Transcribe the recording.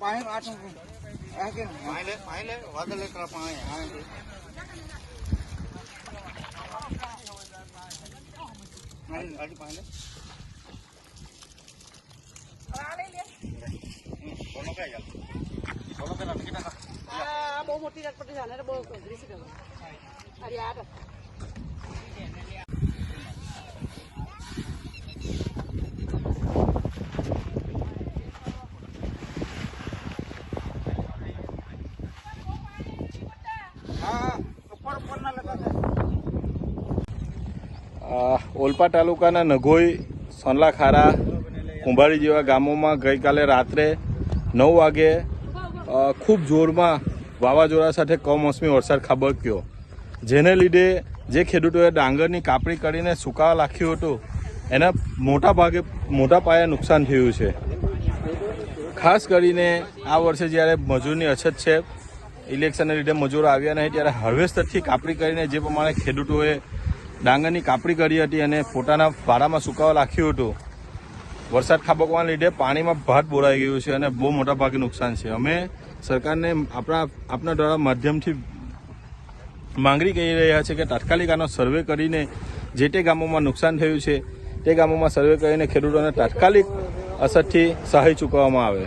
પાણી આટલું આ કે પાણી લે પાણી લે વાદળ લે તારા પાણી આણે દે. પાણી આજી પાણી લે. બોલો કઈ ચાલ બોલો પેલા ટિકિટ નાખો. આ બહુ મોટી ઓલપા તાલુકાના નઘોઈ સોનલા ખારા કુંભારી જેવા ગામોમાં ગઈકાલે રાત્રે નવ વાગે ખૂબ જોરમાં વાવાઝોડા સાથે કમોસમી વરસાદ ખાબક્યો. જેને લીધે જે ખેડૂતોએ ડાંગરની કાપણી કરીને સુકાવા નાખ્યું હતું, એના મોટા ભાગે, મોટા પાયે નુકસાન થયું છે. ખાસ કરીને આ વર્ષે જ્યારે મજૂરની અછત છે, ઇલેક્શનને લીધે મજૂરો આવ્યા નહીં, ત્યારે હાર્વેસ્ટરથી કાપણી કરીને જે પ્રમાણે ખેડૂતોએ ડાંગરની કાપણી કરી હતી અને પોતાના ભાડામાં સુકાવા રાખ્યું હતું. વરસાદ ખાબકવાના લીધે પાણીમાં ભાત બોરાઈ ગયું છે અને બહુ મોટા ભાગે નુકસાન છે. અમે સરકારને આપણા આપના દ્વારા માધ્યમથી માંગણી કરી રહ્યા છે કે તાત્કાલિક આનો સર્વે કરીને જે તે ગામોમાં નુકસાન થયું છે તે ગામોમાં સર્વે કરીને ખેડૂતોને તાત્કાલિક અસરથી સહાય ચૂકવવામાં આવે.